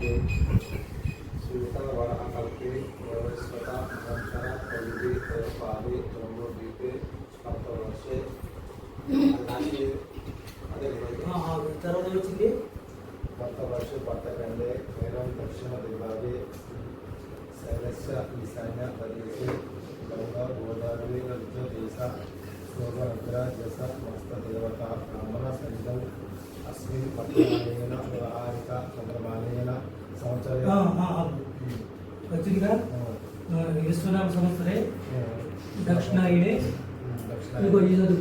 के सुनता व अकल्पे वस्वता अनंतर प्रविधि पावे ब्रह्मदीपे अर्थवर्षे भर्तवर्ष भर्तकंडे वैरं दक्षिणदिभागे शैलस्य ईशान्यप्रदेशे गङ्गागोदावरी रज्जदेश शोभनग्रजस అస్మిన్ వర్తమానేన వ్యవహారిక చంద్రమానేన సంవత్సరే వచ్చిందిగా విశ్వనామ సంవత్సరే దక్షిణాయనే. ఇదిగో ఈ చదువు.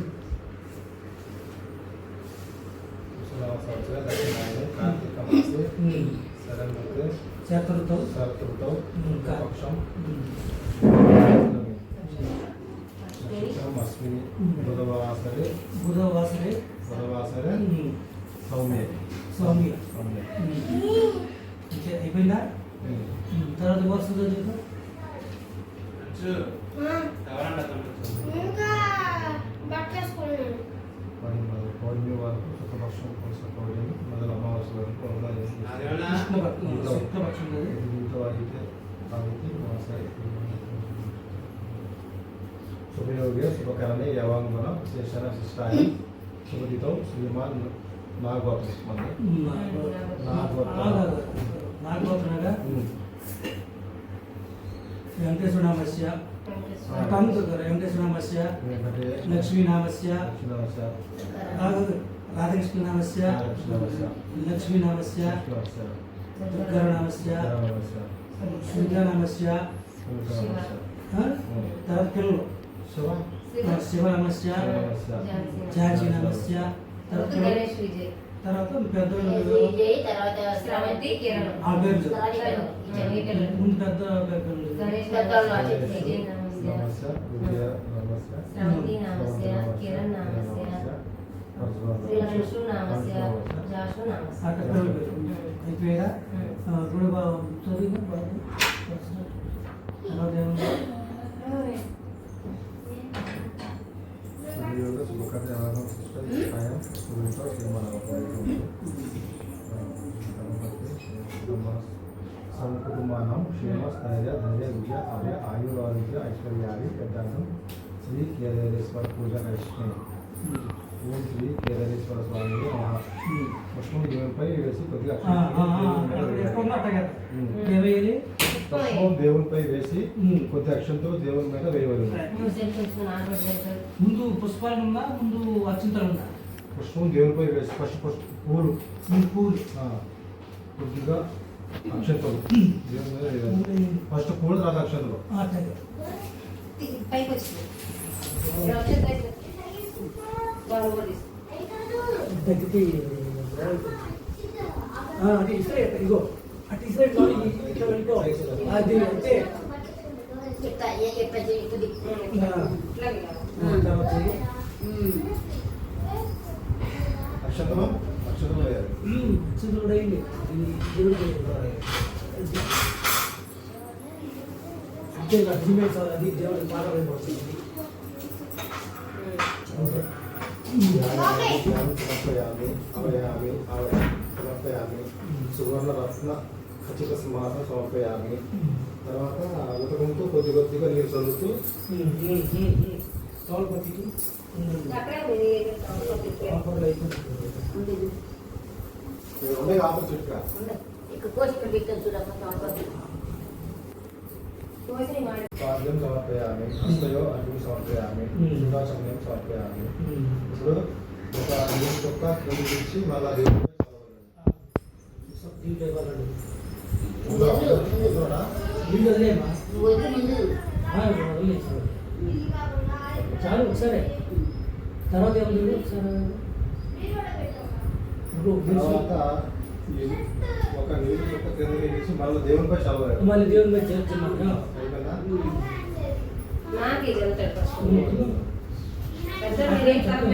సంవత్సర దక్షిణాయనే కార్తీక మాసే పక్షం అస్మిన్ బుధవాసరే బుధవాసరే. బుధవాసరే సౌమ్య సౌమ్య సౌమ్య అంతే అయిపోయిందా తర్వాత వరుస చదువు ఇంకా బట్టలేసుకున్నాను మరి మరి పౌర్ణమి వరకు శుక్లపక్షం కొంచెం పౌర్ణమి మొదలు అమావాస్య వరకు అలా కృష్ణపక్షం శుక్లపక్షం కదా దీంతో అయితే కాబట్టి శుభయోగ్య శుభకరణే యవాంగన శేషణ శిష్టాయ శుభదితో శ్రీమాన్ నాగోత్ర మంది నాగోత్రనగా వెంకటేశ్వరనామస్య కాంత వెంకటేశ్వరనామస్య వెంకటే లక్ష్మీనామస్య దక్షిణవశ రాధాకృష్ణనామస్య దక్షిణవశ లక్ష్మీనామస్య దక్షిణవశ దుర్గానామస్య దక్షిణవశ సూర్యనామస్య దక్షిణవశ తర్వాత పిల్లలు శివ శివనామస్య జాజీనామస్య తర్వాత పిల్లలు. గణేష్ విజయ్ తర్వాత పెద్దలు విజయ్ తర్వాత శ్రవంతి కిరణ్ ఆ పేరు చెప్పు. జమీకల్ ముందు పెద్ద పేరు గణేష్ పెద్దలు దత్తాలు చెప్పు. విజయ్ నమస్య నమస్య విజయ నమస్య శ్రవంతి నమస్య కిరణ్ నమస్య శ్రీలక్ష్మి నమస్య జాషు నమస్య అక్కడ పిల్లల పేరు అయిపోయారా ఆ, ఇప్పుడు బా- చదివి బాబు తర్వాత సంకుటుంబానం క్షేమ స్థైర్య ధైర్య విద్య అభయ ఆయురారోగ్య ఐశ్వర్యాది యథార్థం శ్రీ కేదారేశ్వర పూజ కరిష్మే ఓం శ్రీ కేదారేశ్వర స్వామి నమః పుష్పం దేవునిపై వేసి కొద్దిగా పుష్పం దేవునిపై వేసి. కొద్ది అక్షంతో దేవుని మీద వేయవలను ముందు పుష్పాలు ఉందా? ముందు అచ్చింతలు ఉందా? పుష్పం దేవునిపై వేసి ఫస్ట్ పుష్ప పూలు. పూలు. ఆ, కొద్దిగా అక్షంతలు దేవుని మీద వేయాలి ఫస్ట్ పూలు తర్వాత అక్షంతలు ఆ, అట్లాగే. పైకి వచ్చింది రక్షణ వాళ్ళు కూడా తీసుకో. తగ్గితే ఆ, అది ఇస్తే ఇగో అటు ఇస్తే ఇట్లా ఇట్లా వెళ్ళిపో అది అంటే చెప్తా ఏ చెప్పేది ఇది ఆ, ఇట్లాగే కాదు. ఆ, తర్వాత అక్షంతలు అక్షంతలు వేయాలి ఉమ్, అచ్చింతలు కూడా అయింది ఇది దేవుడికి అంతే లక్ష్మీ అది దేవుడికి పాడబడిపోతుంది అంతే ధ్యానాన్ని సమర్పయామి అవయామి అవయ సమర్పయామి సువర్ణ రత్న ఖచ్చిత సింహాసనం సమర్పయామి తర్వాత ఉతకంతో కొద్ది కొద్దిగా నీరు చల్లుతూ అయిపోతుంది ఇవి ఉన్నాయి మాడి. పాద్యం సమర్పయామి హస్తయో అగ్ని సమర్పయామి Hmm. సుధాచమ్యం సమర్పయామి ఇప్పుడు ఒక మళ్ళా దేవుడిపై చల్లవలండి. దీంట్లో ఇవ్వాలండి ఉందా? ఉందా? వీళ్ళు వదిలేమా నువ్వు వద్దు ముందు ఆ, వదిలే చాలు. చాలు సరే తర్వాత ఏముంది సరే ఇప్పుడు తర్వాత ఈ ఒక నీరు చొక్క కింద ఇచ్చి మళ్ళీ దేవునిపై చల్లవాలి మళ్ళీ దేవుని మీద చేర్చున్నాను అయిపోయిందా? నాకు ఇది వెళ్తాడు ఫస్ట్. పెద్ద మీరేం కాదు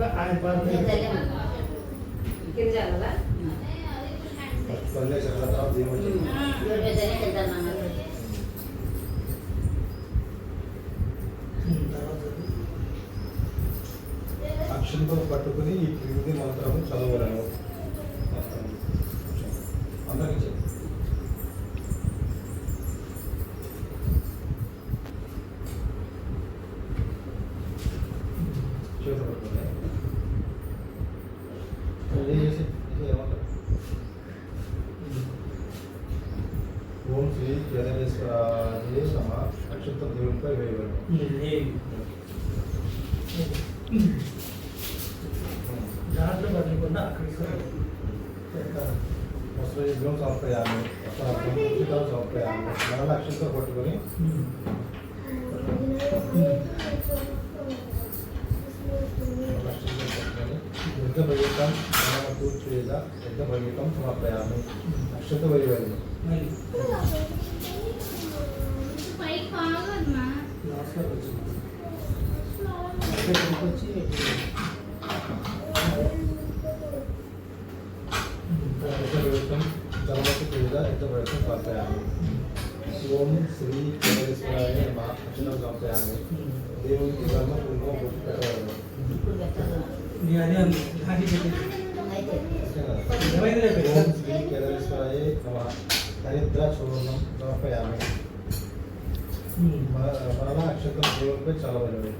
యొక్క ఆయన అక్షంతో పట్టుకుని ఈ క్రింది మంత్రము చదవలను ఓం శ్రీ కేదారేశ్వరాయ నమ. అక్షంతం దేవునిపై వేయగలము దాంట్లో అక్కడికి పెట్టాలి వస్త్రయుగ్రం సమర్పయామి వస్త్రం సమర్పయామి మరణ అక్షంతో పట్టుకొని. యుద్ధ భగీతం మనమ తూర్చేద యుద్ధ భగీతం సమర్పయామి అక్షంత వేయగలము ఓం శ్రీ కేదారేశ్వరాయ నమ హరిద్ర చూర్ణం సమర్పయామి మన మరణ అక్షంతం దేవునిపై చల్లవలెను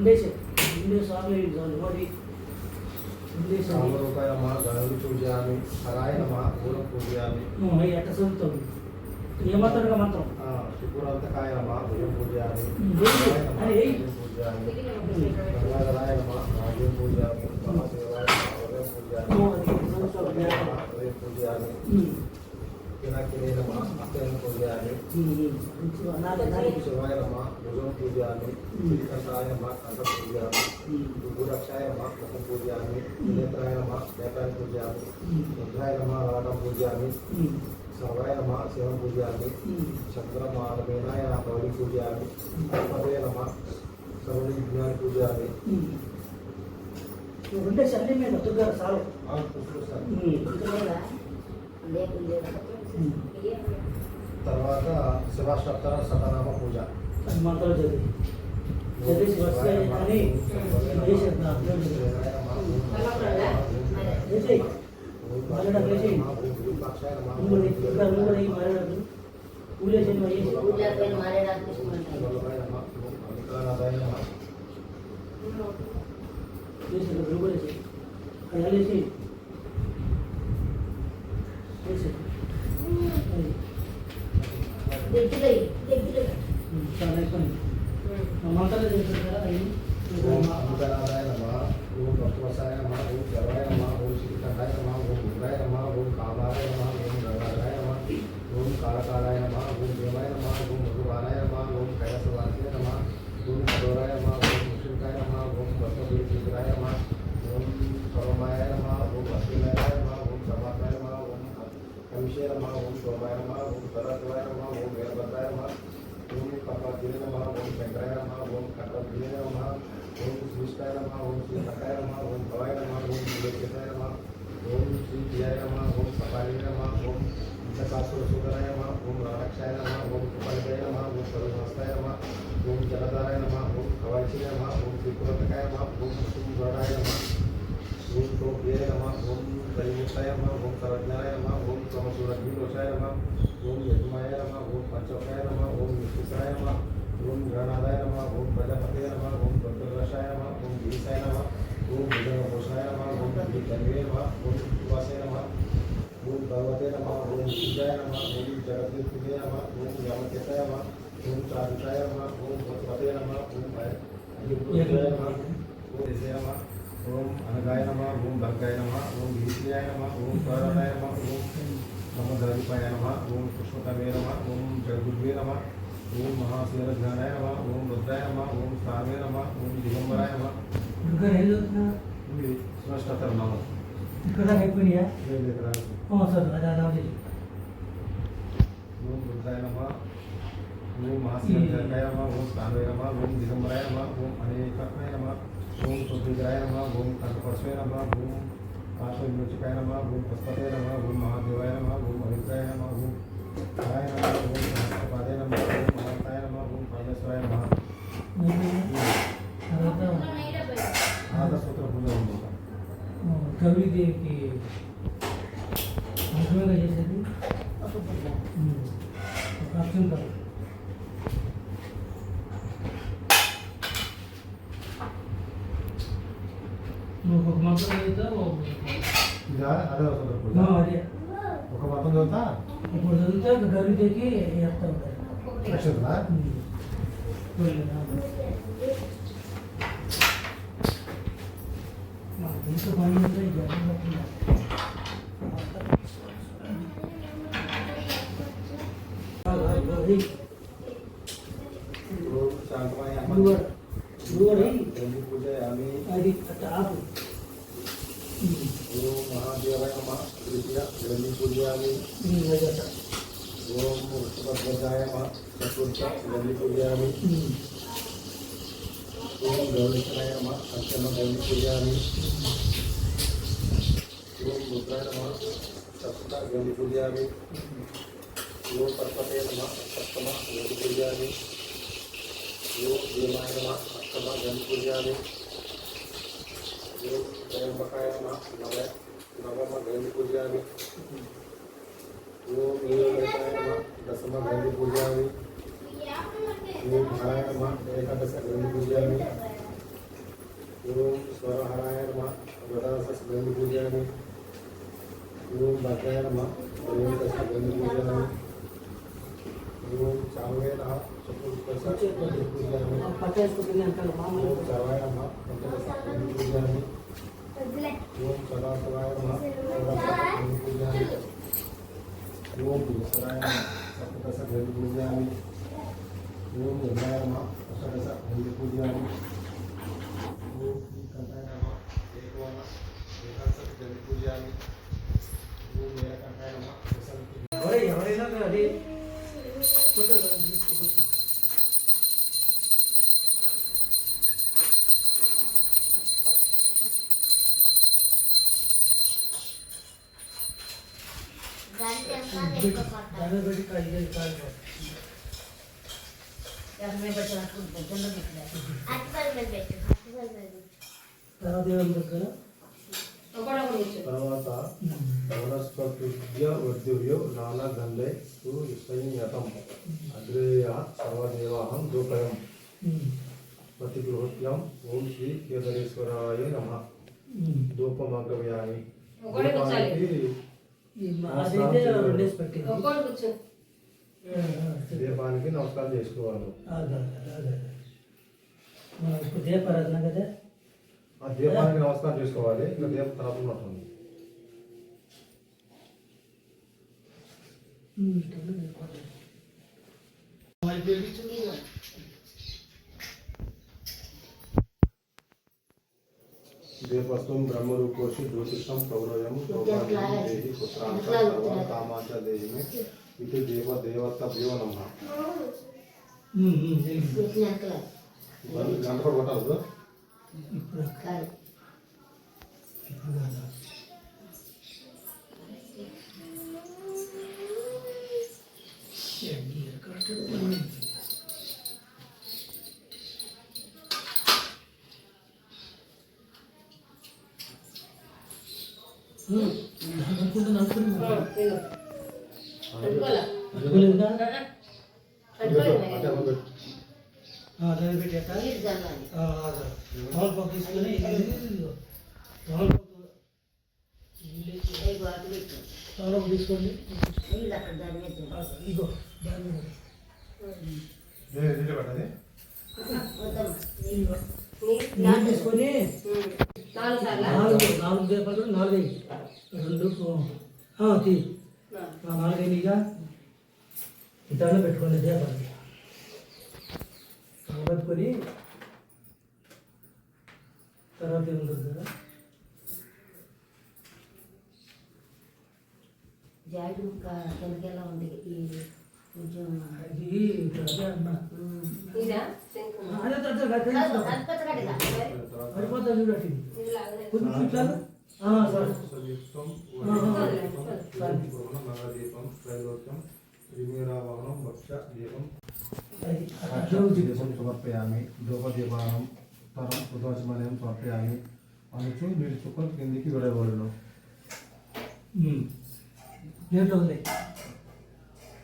రెండేసే రెండేసి సార్లు ఏంటి చాలు మరి నమ గణుడు నమ పూర్వం పూజయామి అవి ఎట్ట చదువుతావు ఏమంటాడు మంత్రం? త్రిపురాంతకాయ నమ భుజం పూజయామి ఉమ్, హరాయ నమ అది ఏయ్. భుజం పూజయామి గంగాధరాయ నమ రాజ్యం పూజయామి మహాదేవాయ నమ ఉదయం పూజయామి ఓ, అది చదువుతావు. నమ ఉదయం పూజయామి పినాకినే నమ అత్యంత పూజయామి నాదే నాదే శివాయ నమ భుజం పూజయామి శ్రీకంఠాయ నమ కంఠ పూజయామి భూరక్షాయ నమ ముఖం పూజయామి నేత్రాయ నమ నేత్రాన్ని పూజయామి రుద్రాయ నమ రాగం పూజయామి సర్వాయ నమ శివం పూజయామి చంద్రమానమేనాయ గౌరీ పూజయామి అధిపతే నమ సర్వణి విజ్ఞాని పూజయామి రెండేసి అన్ని మీద దుర్గా చాలు ఆ పుష్పసారి. లేదా లేదు లేదు తర్వాత శివాష్టోత్తర శతనామ పూజ అది మంత్రాలు చదివి చదివేసి వస్తే కానీ చేసేద్దాం विषय नम ओम सोमाय नम ओम सदाशिवाय नम ओम वीरभद्राय नम ओम पर्वतीय नम ओम शंकराय नम ओम कर्वतीय नम ओम श्रीष्ठाय नम ओम श्री सखाय नम ओम भवाय नम ओम सुलोकिताय नम ओम श्री जियाय नम ओम सपालिय नम ओम शास्त्रोशोधराय नम ओम राणक्षाय नम ओम कुपालिकाय नम ओम सर्वस्ताय नम ओम जलधाराय नम ओम कवाचिय नम ओम त्रिपुरतकाय नम ओम सुंदराय नम ओम टोप्रिय नम ओम परिमुक्ताय नमः ओम सर्वज्ञानाय नमः ओम समसूरग्निदोषाय नमः ओम यजमाय नमः ओम पंचकाय नमः ओम निश्चिताय नमः ओम गणादाय नमः ओम प्रजापते नमः ओम भद्रदशाय नमः ओम वीसाय नमः ओम भुजगभूषाय नमः ओम धनिकन्वे नमः ओम शिवासाय नमः ओम पर्वते नमः ओम पूजाय नमः ओम जगदीपते नमः ओम यामकेताय नमः ओम चारुकाय नमः ओम भगवते नमः ओम भय नमः నమ ఓం భర్గాయ నమ ఓం భీష్యాయ నమ ఓం స్వరణాయ నమ ఓం సమద్రవిపాయ నమ ఓం పుష్పకమే నమ ఓం జగద్వే నమ ఓం మహాశీలధ్యానాయ నమ ఓం రుద్రాయ నమ ఓం స్థానే నమ ఓం దిగంబరాయ నమ ఇంకా ఏం చదువుతున్నా ఇవి స్పష్టతరం నమ ఇక్కడ దాకా అయిపోయినాయా వేరే దగ్గర ఆ, సరే అది అదే ఓం రుద్రాయ నమ ఓం మహాశీలధ్యానాయ నమ ఓం స్థానే నమ ఓం దిగంబరాయ నమ ఓం అనేకాయ నమ ఓం సుద్విగ్రాయ నమ ఓం కంఠపరశువే నమ ఓం పార్శ్వవిమోచకాయ నమ ఓం పుష్పతే నమ ఓం మహాదేవాయ నమ ఓం అభిప్రాయ నమ ఓం హరాయ నమ ఓం సహస్రపాదే నమ ఓం మహాంతాయ నమ ఓం పరమేశ్వరాయ నమ తర్వాత ఆదసూత్ర పూజ ఉంది ఆ, గౌరీదేవికి అంశంగా చేసేది ఉమ్, ఒక అక్షం కాదు అదే. ఒక మతం చదువుతా? ఇప్పుడు చదివితే గౌరీదేవికి వేస్తా ఉంటారు. ఓం గౌరీశనాయ నమ అష్టమ గండి పూజ ఆమె ఓం రుద్రాయ నమ సప్త గండి పూజ ఆమె ఓం పర్వతే నమ సప్తమ గండి పూజ ఆమె ఓం భీమాయ నమ అష్టమ గండి పూజ ఆమె ఓం త్రయంబకాయ నమ నవ నవమ గండి పూజ ఆమె ఓం నీలకంఠాయ నమ దశమ గండి श्रीमहाराय नमः एकादशग्रन्थपूजामि ओम तो स्वरहराय नमः अवदासग्रन्थपूजामि ओम तो भद्राय नमः त्रयोदशग्रन्थपूजामि ओम तो चावय नमः चतुर्दशग्रन्थपूजामि ओम चावाय नमः पञ्चदशग्रन्थपूजामि ओम सदाशिवाय नमः षोडशग्रन्थपूजामि ओम दूसराय नमः सप्तदशग्रन्थपूजामि గండి పూజ ఆమె ఆ పట్టేసుకుంటుంది అంటారు ఓం మామూలు చవాయ నమ పంచదశ గండి పూజ ఆమె ఓం సదాశివాయ నమ షోడశ గండి పూజ ఆమె ఓం ఈశ్వరాయ నమ సప్తదశ గండి పూజ ఆమె ఓం యజ్ఞాయ నమ అష్టదశ గండి పూజ ఆమె ఓం శ్రీకంఠాయ నమ ఏకవన ఏకాదశ గండి పూజ ఆమె ఓం నీలకంఠాయ నమ దశమికి ఎవరై ఎవరైనా అది ఫోటో తీసుకోవచ్చు దానికి ఎంత ఎక్కువ పట్టాలి దాని పెట్టి కాదు తర్వాత వనస్పతిభ్య వర్ధివ్యో నానగంధే సు సంయతం అగ్రేయ సర్వదేవాహం దూపయం ప్రతిగృహ్యం ఓం శ్రీ కేదరేశ్వరాయ నమ దీపానికి నమస్కారం చేసుకోవాలి అదే అదే ఇప్పుడు దీపారాధన కదా ఆ దీపానికి నమస్కారం చేసుకోవాలి ఇంకా దీపం తర్వాత ఉన్నట్టుంది దీపస్వం బ్రహ్మరూపోషి జ్యోతిషం పౌరయం దేహి పుత్రాంశ సర్వ కామాంచ దేహిమే ఇది దేవ దేవతభ్యో ಇದು ದೇವ ದೇವತ್ತ ದೇವನಮ್ಮ ಹ್ಮ್ ಹ್ಮ್ ಬಂದು ಗಂಟು ಕೊಟ್ಟದು ಹ್ಮ್ చల్లాలి తమలపాకు తీసుకొని తమలపాకు తమలపాకు తీసుకోండి. కొంచెం ఇట్లా ఆ, సరే సంయుక్తం వదిలే, నగదీపం త్రైలోక్యం విమీరావాహనం భక్ష దీపం అది అట్లా ఉంది. దీపం సమర్పయామి ధూపదీపానం తరం సుదోషమయం సమర్పయామి అనుచు మీరు చుక్కలు కిందికి విడవలను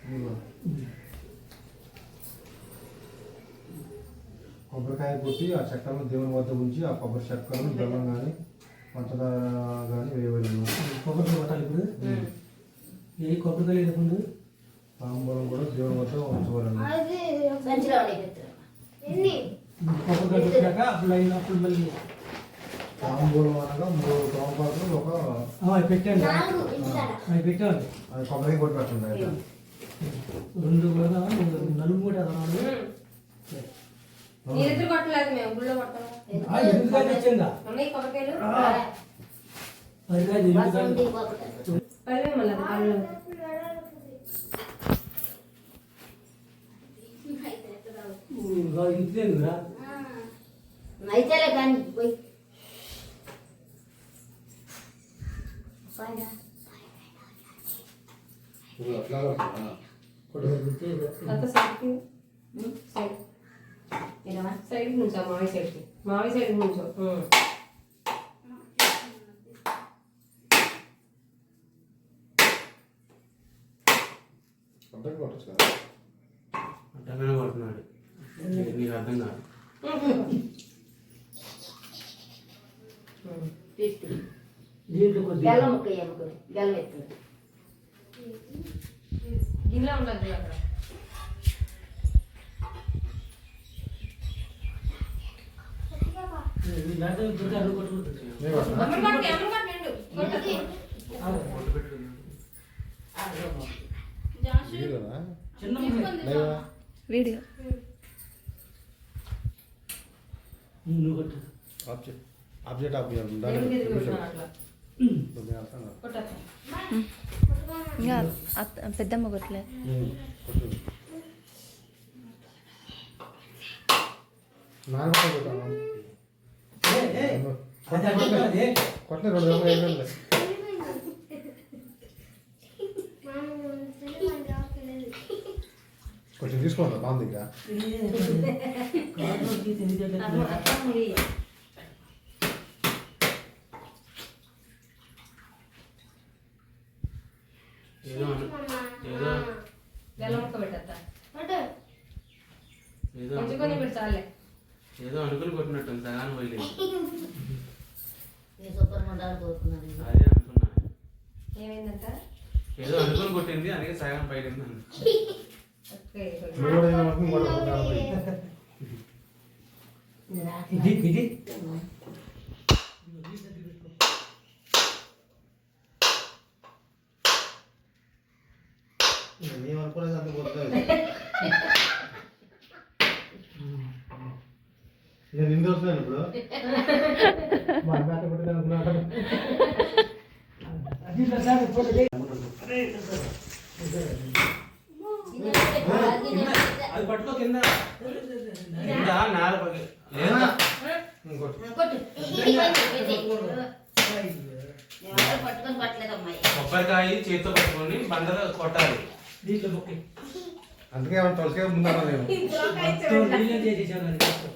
ఉమ్. కొబ్బరికాయ కొట్టి ఆ చెక్కలను దేవుని వద్ద ఉంచి ఆ కొబ్బరి చెక్కలను బెల్లం కానీ పంచదార కానీ వేయవలను. కొబ్బరి కొట్టాలి ఇప్పుడు? ఏ కొబ్బరికాయలు లేకుండా తాంబూలం కూడా దేవుని వద్ద ఉంచవలను. కొబ్బరికాయ పెట్టాక అప్పుడు అయిన అప్పుడు మళ్ళీ తాంబూలం అనగా మూడు తోమపాకులు ఒక పెట్టండి అవి పెట్టండి అది కొబ్బరికాయ కొట్టి పెట్టండి అయితే. రెండు కూడా నలుగు కూడా కొట్టలేదు మేము గుళ్ళో ఎనిమిది కాయలు వచ్చిందా మమ్మీ కొబ్బరికాయలు అది కాదు ఎనిమిది కాయలు వసంతి కొబ్బరికాయ పల్లె మళ్ళీ పళ్ళు ఉమ్, కాదు, ఇంటి ఎందుకురా అయితేలే కానీ పోయి పైన అంత సైడ్కి సైడ్ సైడ్ నుంచో మావి సైడ్కి మావి సైడ్ నుంచో అడ్డమైన కొడుతున్నాడు నీకు అర్థం కాదు దీంట్లో కొద్దిగా. బెల్లం ముక్క ఎమ్ముకొని బెల్లం ఎత్తుంది గిన్నెలో ఉండదు అక్కడ? వీడియో. ఉమ్, నువ్వు కొట్టు. ఇంకా అత్త- పెద్దమ్మ కొట్టలే. రెండు దెబ్బలు అయిపోయింది. కొంచెం తీసుకోండి బాగుంది ఇంకా కాదు, తీసి ఎందుకు అమ్మ, పెట్టావు? అక్క ఉంది. ఏదో అను- ఏదో బెల్లం ముక్క పెట్టద్దా ఏదో కొంచెం కొంచెం అనుకుని పెట్టి చాలే ఏదో అనుకుని కొట్టినట్టు అదే అనుకున్నా. ఏమైందంట? ఏదో అనుకుని కొట్టింది అందుకే సగం పైడింది అన్న ఓకే నువ్వు కూడా ఏమనుకుని కూడా కొట్టాను పోయి. ఇది ఇది మేము అనుకునేది అంత కొట్టలేదు. నేను వస్తున్నాను ఇప్పుడు. మా అట్ట అది సార్. అది. పట్టుకో కింద. లేదా కొబ్బరికాయ చేతితో పట్టుకొని బండలో కొట్టాలి. అందుకే ఏమన్నా తొలకే ముందన్నా నేను మొత్తం నీళ్ళే చేసేసాను అది మొత్తం.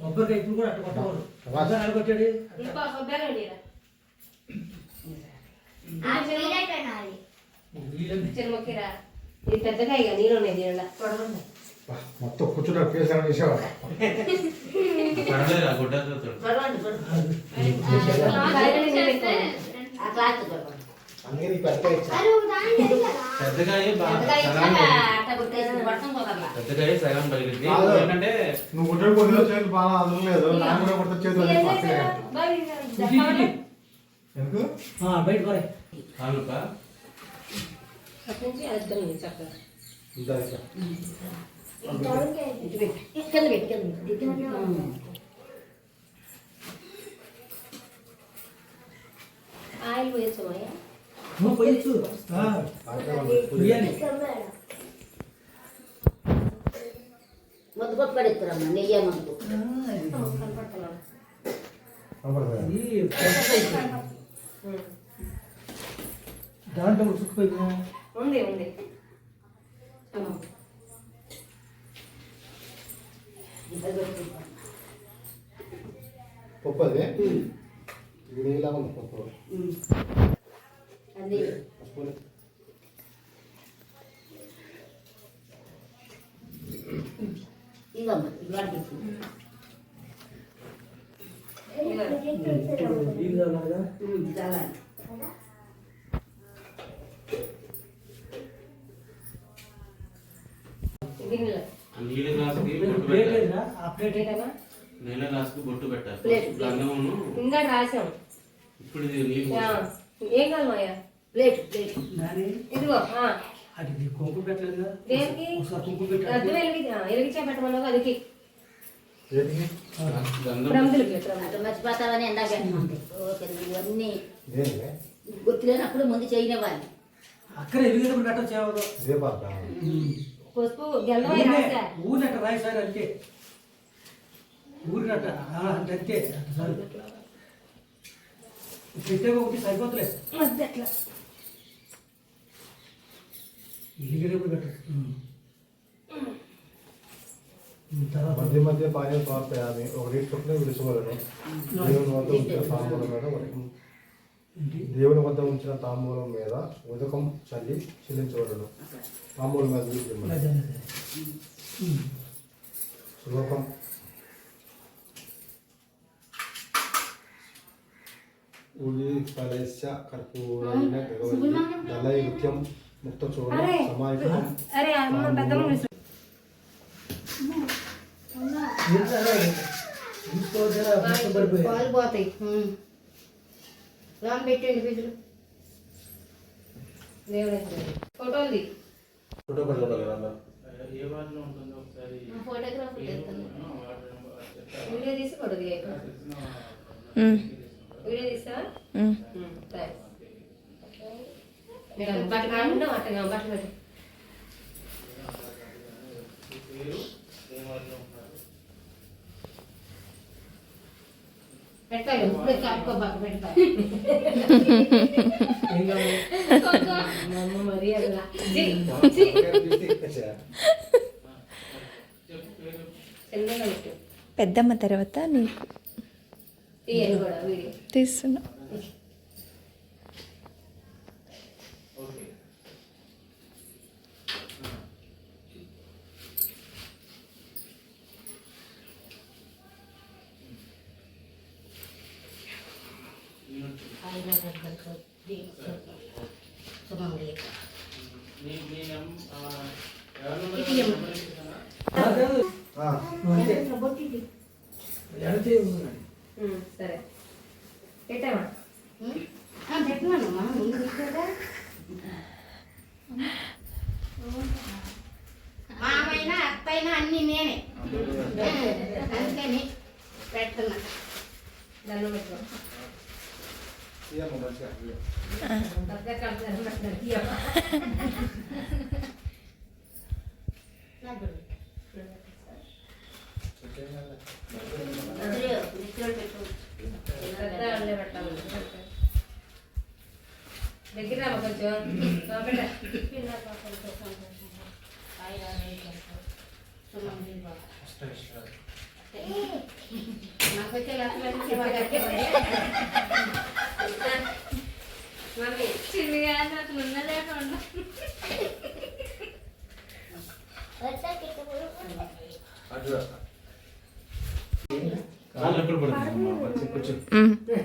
కొబ్బరికాయ ఇప్పుడు కూడా అట్ట కొట్టకూడదు వాసన. ఇది పెద్దగా ఇక నీళ్ళు ఉన్నాయి దీనిలో. బా, మొత్తం కూర్చున్న ఫేస్ ఏమైనా చేసేవా? పడలేరు ఆ క్లాత్ అందుకే నీకు పెద్దగా ఇచ్చా అరే ఒక దాని లేదు కదా పెద్దకాయ బాగా పెద్దగా సగం ఇచ్చినా పగిలింది. అట్ట కొట్టేసి పడతాం పోతాం పెద్దకాయ సగం పగిలింది కాదు. ఏంటంటే నువ్వు గుడ్డ కొద్దిగా చేతులు బాగా అదలేదు నాకు కూడా కొత్త చేతులు అన్నీ పచ్చగా. ఎందుకు బయట పడే కాలుక నుంచి అర్థం చక్కగా ఇందా ఇట్లా. ఇటు పెట్టు కింద పెట్టు కింద పెట్టు ఆయిల్ పోయొచ్చమయ్యా నువ్వు పోయచ్చు మొద్దు కొట్టు పడేస్తారమ్మా నెయ్యి సైజు. దాంట్లో ఉసుకుపోయిందా ఉంది ఉంది పప్పు. అది ఇలా ఉంది పప్పు అది ఇదమ్మా ఇవాళ నీళ్ళు. నీళ్ళ గ్లాసుకి బొట్టు పెట్టాలి. నీళ్ళ బొట్టు పెట్టాలి. ఇంకా రాసాం. ఇప్పుడు ఏం కాదమ్మయ్యా ప్లేట్ ప్లేట్. నాని? ఇదిగో ఆ, అది కుంకుమ పెట్టలేదు దేనికి? కుంకుమ వెలిగి వెలిగించే పెట్టమన్నావు అదికి. మర్చిపోతావని ఎందాక ఇవన్నీ గుర్తులేనప్పుడు ముందు చేయనివ్వాలి. అక్కడ ఎలిగేటప్పుడు పసుపు ఊరినట్ట రాయి సార్ అంతే. ఊరినట్ట అంటే అంతే సార్. పెట్టే ఒకటి సరిపోతలే. మధ్య అట్లా. మధ్య మధ్య పానీయం తోస్తాయి ఒక రీతి చొప్పున విలుసుకోవాలని దేవుని వద్ద ఉంచిన తాంబూలం మీద దేవుని వద్ద ఉంచిన తాంబూలం మీద ఉదకం చల్లి చెల్లించవలను తాంబూలం మీద. శ్లోకం. ఉలి కలశ కర్పూరైన భగవతి దళైత్యం ముక్త చూడ. అరే. అమ్మ పెద్దమ్మ? మొత్తం. పాలు పోతాయి. రామ్ పెట్టండి? ఫోటో. వీడియో తీసి ఫోటో వీడియో ఉమ్. థ్యాంక్స్. కాకుండా అట్టగా పెట్టు. పెట్టాలి ఇప్పుడే అమ్మ మరీ అలా పెట్టు పెద్దమ్మ తర్వాత నీకు తీస్తున్నా. దగ్గర రామా కొంచెం ఆ, పెట్ట నాకు వచ్చే లక్షలు మమ్మీ చిన్నగా అట్లా ఉన్నదేమో కాళ్ళు ఎప్పుడు పడుతుంది అమ్మా?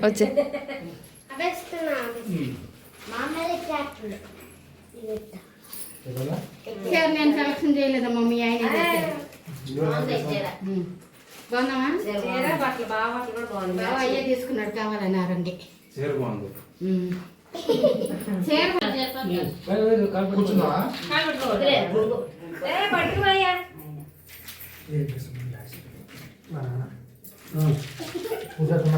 వచ్చి నేను సెలక్షన్ చేయలేదమ్మా మీ ఆయన తెచ్చారు. బాగుంది చీర ఉమ్. బాగుందమ్మా చీర బట్టలు బాగా బట్టలు కూడా బాగుంది బావ అయ్యే తీసుకున్నాడు కావాలన్నారండి చీర బాగుంది. ఉమ్. చీర కూర్చున్నావా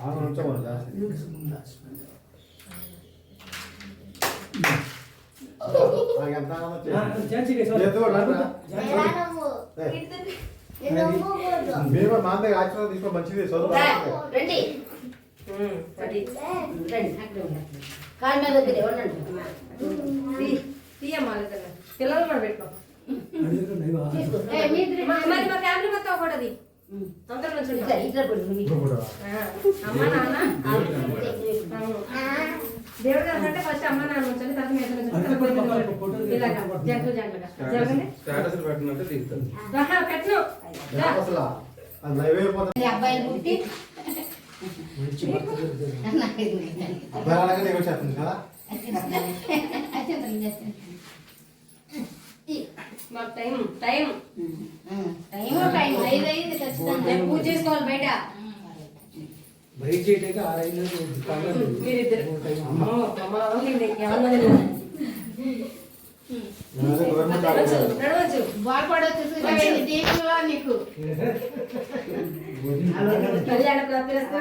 నువ్వు పోదు. మీరు కూడా మా దగ్గర ఆచరణ తీసుకో మంచిది చదువు రండి. పిల్లలు కూడా పెట్టుకో మరి మా ఫ్యామిలీ మొత్తం ఒకటి అందరం నుంచి. అమ్మ నాన్న. దేవుడు అంటే ఫస్ట్ అమ్మ నాన్న ఉంచండి తర్వాత మీ ఇద్దరు ఉంచండి, తర్వాత మీ ఇద్దరు ఉంచండి. ఇలాగా జంటలు జంటలుగా. జరగండి ఈ అబ్బాయిలు పుట్టి. అబ్బాయి అలాగే చేస్తుంది కదా? మాకు టైం టైం. టైము టైం ఐదు అయింది ఖచ్చితంగా. రేపు పూజ చేసుకోవాలి బయట. బయట మీరిద్దరు. నడవచ్చు బాగుపడవచ్చు దీంట్లో నీకు? కళ్యాణ ప్రాప్తిరస్తు.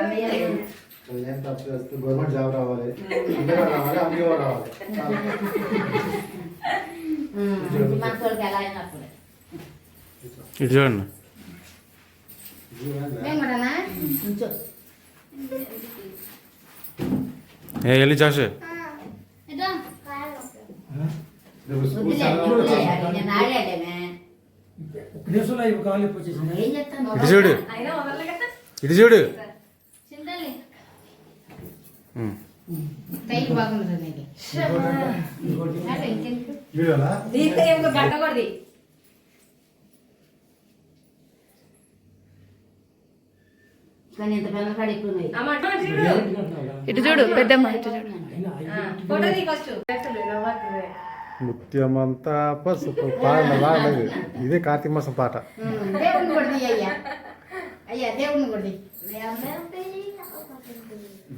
కళ్యాణ్ తప్పు చేస్తే గవర్నమెంట్ జాబ్ రావాలి. రావాలి అమ్మ రావాలి. మన తోడికి ఎలా అయినప్పుడు ఇటు చూడండి మేము కూడానా నుంచో ఏ వెళ్ళి చాషే ఇదో వద్దులే, వద్దులే, అది నేను ఆడాడేమే ఒక నిమిషంలో ఇవి కావాలి వచ్చేసింది ఏం చెప్తాను ఇటు చూడు అయినా వదలలే కదా ఇటు చూడు నీకు దీంతో ఇటు చూడు పెద్దమ్మ ఇటు చూడు. ముత్యమంతా పసుపు పాట బాగలేదు ఇదే కార్తీక మాసం పాట. ఉమ్, దేవుడిని కొడి అయ్యా అయ్యా దేవుడిని కొడి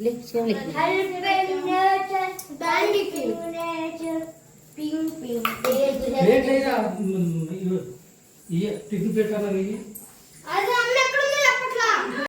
लिख सेम लिख पिंग पिंग नहीं रहा ये टिफ़िन पेट करना रही है। आज हमने